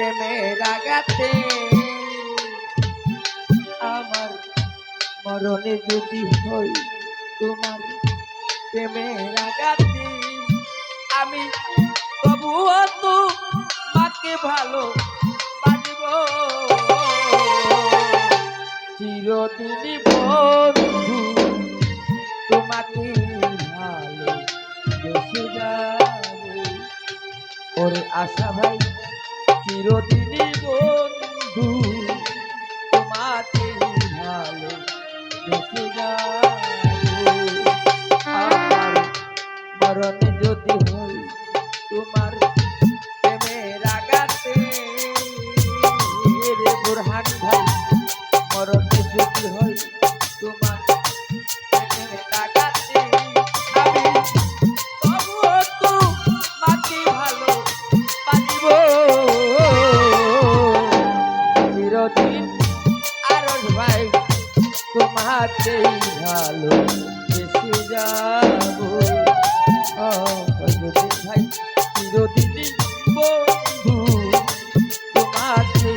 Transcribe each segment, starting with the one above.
প্রেমের আগাতে আমার মরণে যদি হই তোমার প্রেমের আগাতে আমি তবুও তো মাকে ভালো বাজব চিরদিনই বন্ধু, তোমাকে ভালো বেশি যাব। ওরে আশা ভাই চিরদিনই বন্ধু তোমাকে ভালো দেখে যায় যদি ভাই যদি বন্ধু তোমাকে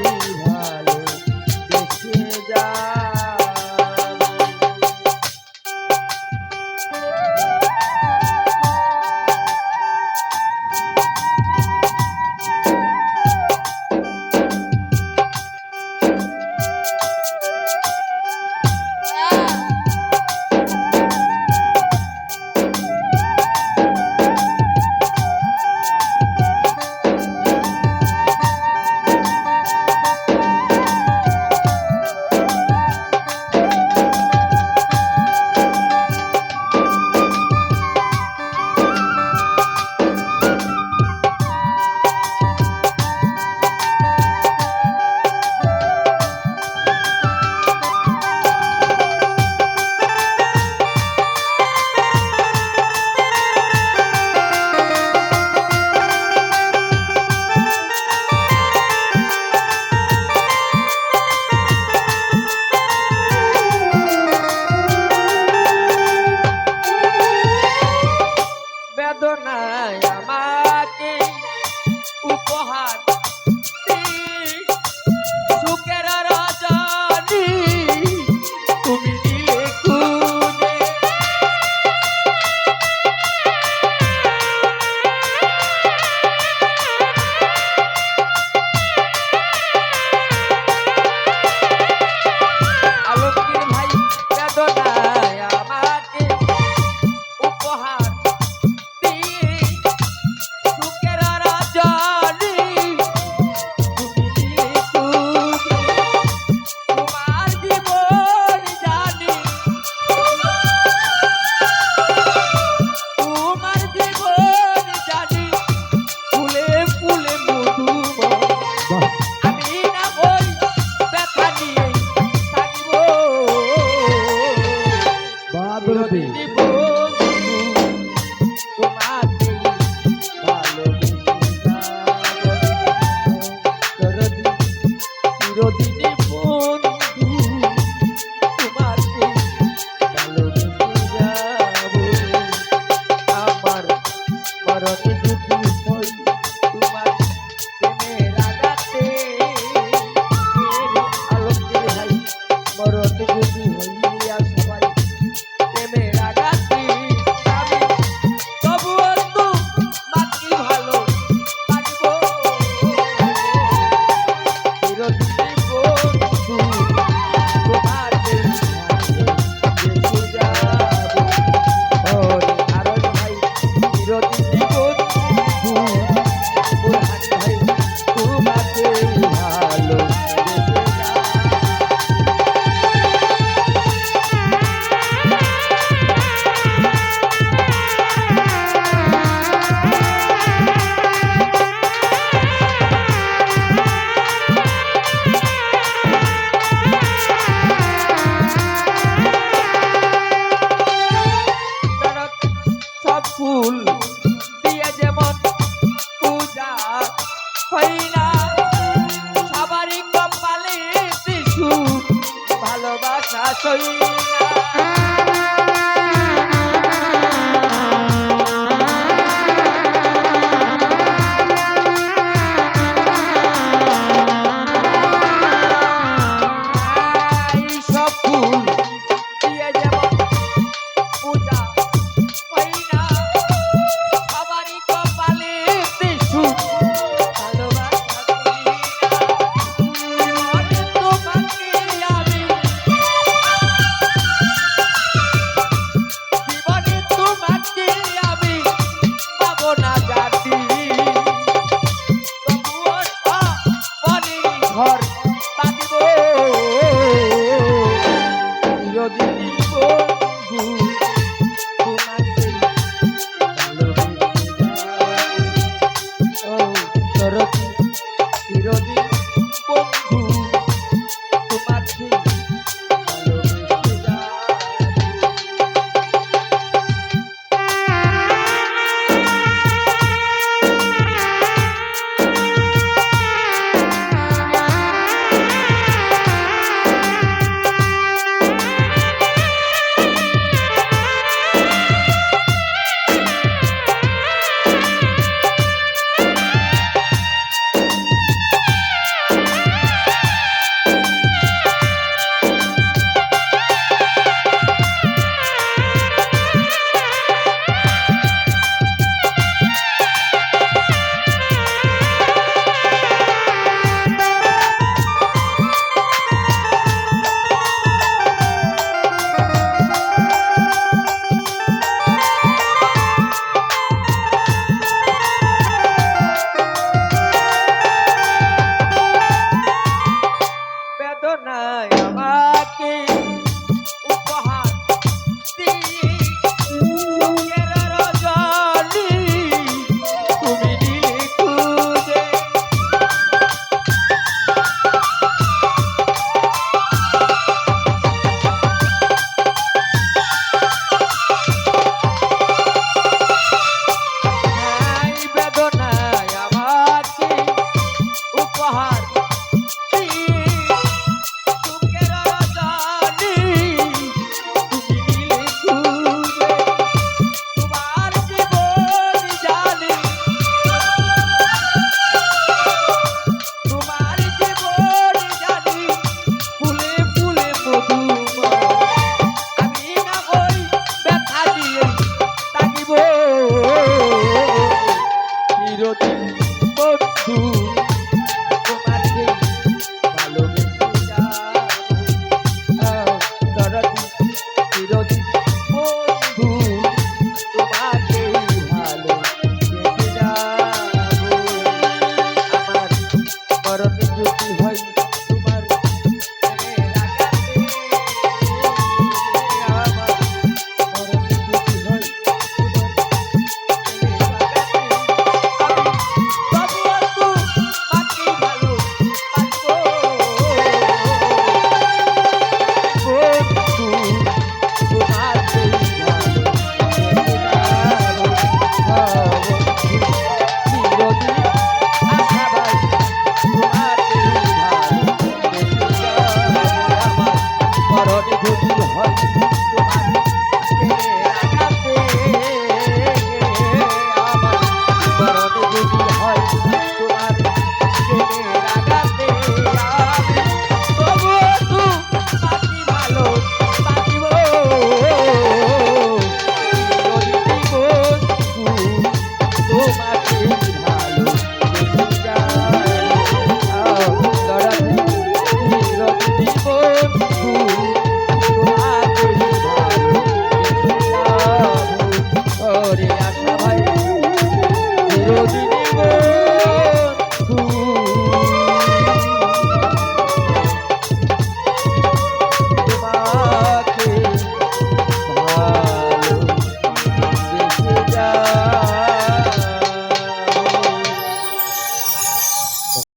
cool.